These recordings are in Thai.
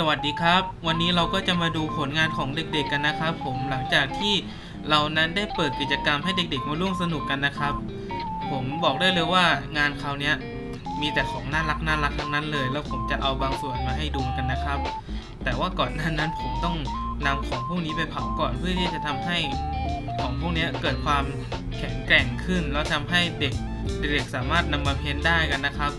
สวัสดีครับ วันนี้เราก็จะมาดูผลงานของเด็กๆกันนะครับ ผมหลังจากที่เรานั้นได้เปิดกิจกรรมให้เด็กๆมาร่วมสนุกกันนะครับ ผมบอกได้เลยว่างานคราวนี้มีแต่ของน่ารักน่ารักทั้งนั้นเลย แล้วผมจะเอาบางส่วนมาให้ดูกันนะครับ แต่ว่าก่อนหน้านั้นผมต้องนำของพวกนี้ไปเผาก่อนเพื่อที่จะทำให้ของพวกนี้เกิดความแข็งแกร่งขึ้น แล้วทำให้เด็กเด็กๆสามารถนำมาเพ้นได้กันนะครับ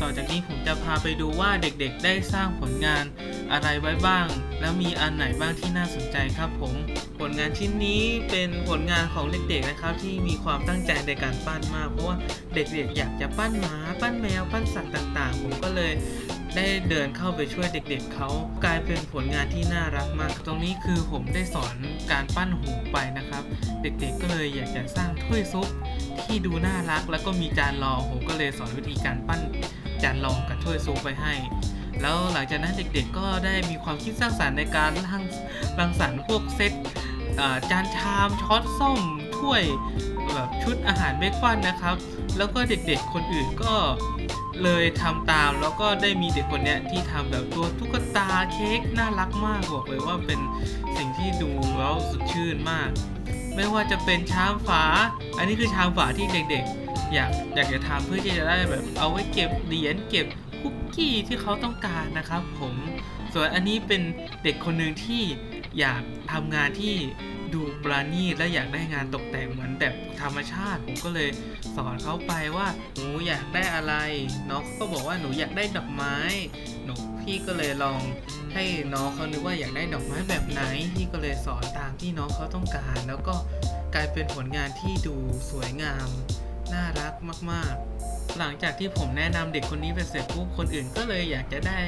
ต่อจากนี้ผมจะพาไปดูว่าเด็กๆ ได้สร้างผลงานอะไรไว้บ้าง แล้วมีอันไหนบ้างที่น่าสนใจครับผม ผลงานชิ้นนี้เป็นผลงานของเด็กๆนะครับ ที่มีความตั้งใจในการปั้นมาก เพราะว่าเด็กๆ อยากจะปั้นหมาปั้นแมวปั้นสัตว์ต่างๆ ผมก็เลยได้เดินเข้าไปช่วยเด็กๆเขากลายเป็นผลงานที่น่ารักมาก ตรงนี้คือผมได้สอนการปั้นหูไปนะครับ เด็กๆก็เลยอยากจะสร้างถ้วยซุปที่ดูน่ารัก แล้วก็มีจานรองผมก็เลยสอนวิธีการปั้น จานรองกับถ้วยซุปไปให้ แล้วหลังจากนั้นเด็กๆก็ได้มีความคิดสร้างสรรค์ในการรังรังสรรค์พวกเซตจานชามช้อนส้อมถ้วยแบบชุดอาหารเบคอนนะครับ แล้วก็เด็กๆคนอื่นก็เลยทำตามแล้วก็ได้มีเด็กคนเนี้ยที่ทำแบบตัวตุ๊กตาเค้กน่ารักมากบอกเลยว่าเป็นสิ่งที่ดูแล้วสดชื่นมาก ไม่ว่าจะเป็นชามฝา อันนี้คือชามฝาที่เด็กๆ อยากอยากจะทำเพื่อที่จะได้แบบเอาไว้เก็บเหรียญเก็บคุกกี้ที่เขาต้องการนะครับผมส่วนอันนี้เป็นเด็กคนหนึ่งที่อยากทำงานที่ดูปราณีตและอยากได้งานตกแต่งเหมือนแบบธรรมชาติ ผมก็เลยสอนเขาไปว่าหนูอยากได้อะไรน้องเขาก็บอกว่าหนูอยากได้ดอกไม้หนูพี่ก็เลยลองให้น้องเขานึกว่าอยากได้ดอกไม้แบบไหนพี่ก็เลยสอนตามที่น้องเขาต้องการ แล้วก็กลายเป็นผลงานที่ดูสวยงาม น่ารักมากๆ หลังจากที่ผมแนะนำเด็กคนนี้ไปเสร็จปุ๊บคนอื่นก็เลยอยากจะได้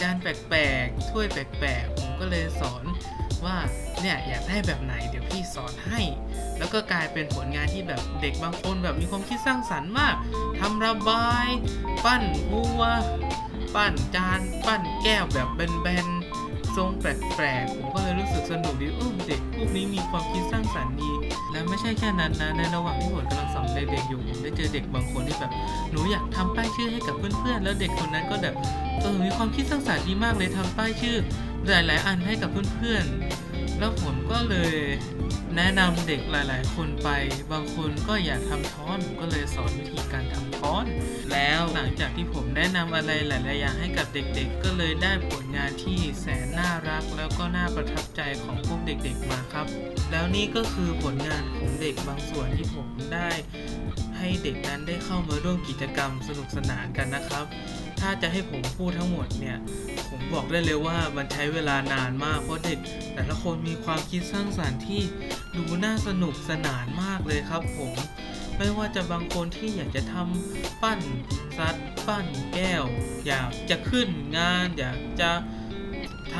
จานแปลกๆถ้วยแปลกๆ ผมก็เลยสอนว่าเนี่ยอยากได้แบบไหนเดี๋ยวพี่สอนให้ แล้วก็กลายเป็นผลงานที่แบบเด็กบางคนแบบมีความคิดสร้างสรรค์มากทำระบาย ปั้นบัว ปั้นจาน ปั้นแก้วแบบแบนๆ ทรงแปลกๆ ผมก็เลยรู้สึกสนุกดีเออเด็กพวกนี้มีความคิดสร้างสรรค์ดี และไม่ใช่แค่นั้นนะ ในระหว่างที่ผมกำลังสอนเด็กๆอยู่ผมได้เจอเด็กบางคนที่แบบ หนูอยากทำป้ายชื่อให้กับเพื่อนๆ แล้วเด็กคนนั้นก็แบบเออมีความคิดสร้างสรรค์ดีมากเลยทำป้ายชื่อหลายๆ อันให้กับเพื่อนๆ แล้วผมก็เลยแนะนำเด็กหลาย ๆ คนไป บางคนก็อยากทำช้อนผมก็เลยสอนวิธีการทำช้อน แล้วหลังจากที่ผมแนะนำอะไรหลายๆอย่างให้กับเด็กๆ ก็เลยได้ผลงานที่แสนน่ารัก แล้วก็น่าประทับใจของพวกเด็กๆมาครับ แล้วนี่ก็คือผลงานของเด็กบางส่วนที่ผมได้ ให้เด็กนั้นได้เข้ามาร่วมกิจกรรมสนุกสนานกันนะครับ ถ้าจะให้ผมพูดทั้งหมดเนี่ยผมบอกได้เลยว่ามันใช้เวลานานมากเพราะเด็ก แต่ละคนมีความคิดสร้างสรรค์ที่ดูน่าสนุกสนานมากเลยครับผม ไม่ว่าจะบางคนที่อยากจะทำปั้นซัดปั้นแก้ว อยากจะขึ้นงาน อยากจะท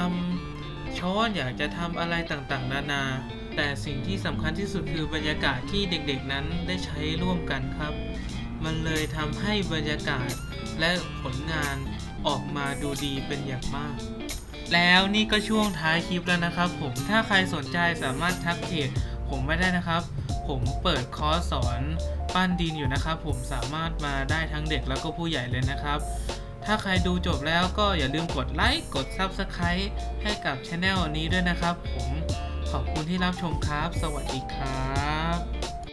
ำช้อนอยากจะทำอะไรต่างๆ นานา แต่สิ่งที่สำคัญที่สุดคือบรรยากาศที่เด็กๆนั้นได้ใช้ร่วมกันครับ มันเลยทำให้บรรยากาศและผลงานออกมาดูดีเป็นอย่างมาก แล้วนี่ก็ช่วงท้ายคลิปแล้วนะครับผมถ้าใครสนใจสามารถทักเพจผมไม่ได้นะครับ ผมเปิดคอร์สสอนปั้นดินอยู่นะครับ ผมสามารถมาได้ทั้งเด็กแล้วก็ผู้ใหญ่เลยนะครับ ถ้าใครดูจบแล้วก็อย่าลืมกดไลค์กด Subscribe ให้กับช anel นี้ด้วยนะครับ ผมขอบคุณที่รับชมครับ สวัสดีครับ